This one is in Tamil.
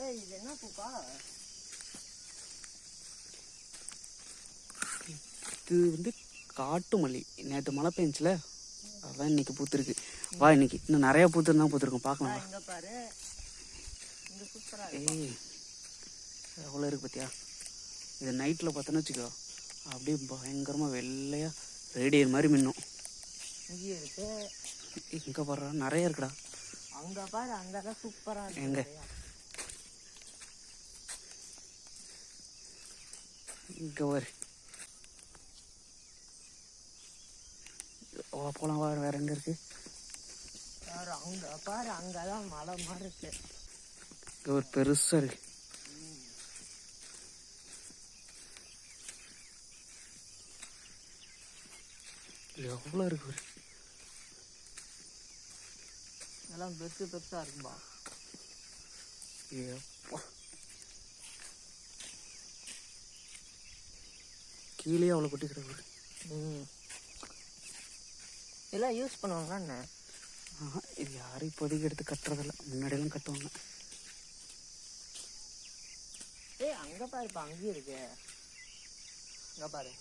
ஏய் இது என்ன பூப்பா இது வந்து காட்டு மல்லி. நேற்று மழை பெஞ்சுல அதான் இன்னைக்கு பூத்துருக்கு. வா இன்னைக்கு. இன்னும் நிறைய பூத்துருந்தா பூத்துருக்கும். பார்க்கலாம் ஏய் எவ்வளோ இருக்கு பார்த்தியா இது நைட்டில் பார்த்தோன்னு வச்சுக்கோ அப்படியே பயங்கரமாக வெள்ளையாக ரேடியர் மாதிரி மின்னும். இங்க இருக்கு. இங்கே பாரு நிறைய இருக்குடா. அங்க பாரு அங்கதான் சூப்பரா இருக்கு எங்க? இங்கே பாரு வா போலாம் வா வேற எங்கே இருக்கு? பாரு அங்க பாரு அங்கதான் மலை மாதிரி இருக்கு. இங்கே ஒரு பெருசாக இருக்கு. எவ்வளோ இருக்கு எல்லாம் பெருசு பெருசா இருக்கும்பா எப்பா கீழே அவ்வளோ கொட்டி கிடக்கு ம். இதெல்லாம் யூஸ் பண்ணுவாங்களா என்ன? இது யாரும் இப்போதைக்கு எடுத்து கட்டுறதில்ல. முன்னாடியெல்லாம் கட்டுவாங்க. ஏய் அங்க பாருப்பா அங்கேயும் இருக்கு. அங்க பாரு.